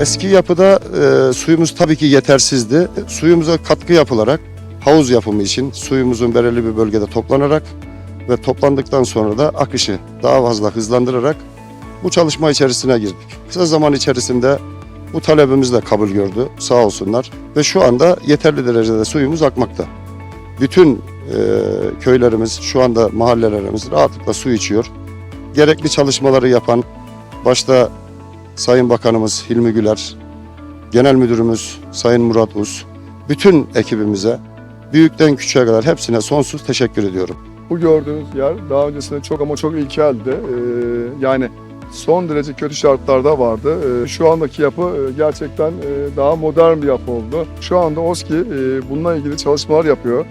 Eski yapıda e, suyumuz tabii ki yetersizdi. Suyumuza katkı yapılarak havuz yapımı için suyumuzun belirli bir bölgede toplanarak ve toplandıktan sonra da akışı daha fazla hızlandırarak bu çalışma içerisine girdik. Kısa zaman içerisinde bu talebimiz de kabul gördü sağ olsunlar ve şu anda yeterli derecede suyumuz akmakta. Bütün e, köylerimiz şu anda mahallelerimiz rahatlıkla su içiyor. Gerekli çalışmaları yapan başta Sayın Bakanımız Hilmi Güler, Genel Müdürümüz Sayın Murat Uz, bütün ekibimize büyükten küçüğe kadar hepsine sonsuz teşekkür ediyorum. Bu gördüğünüz yer daha öncesinde çok ama çok ilkeldi. Ee, yani son derece kötü şartlarda vardı. Ee, şu andaki yapı e, gerçekten e, daha modern bir yapı oldu. Şu anda OSKİ e, bununla ilgili çalışmalar yapıyor.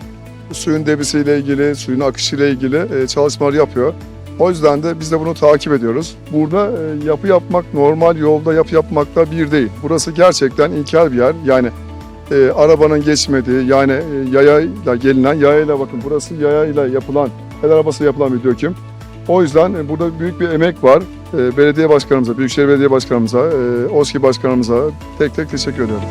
Suyun debisiyle ilgili, suyun akışıyla ilgili çalışmalar yapıyor. O yüzden de biz de bunu takip ediyoruz. Burada e, yapı yapmak normal yolda yapı yapmakla bir değil. Burası gerçekten ilkel bir yer. Yani e, arabanın geçmediği yani e, yayayla gelinen yayayla bakın burası yayayla yapılan el arabası yapılan bir döküm. O yüzden e, burada büyük bir emek var. E, belediye başkanımıza, Büyükşehir Belediye Başkanımıza, e, OSKİ Başkanımıza tek tek teşekkür ediyorum.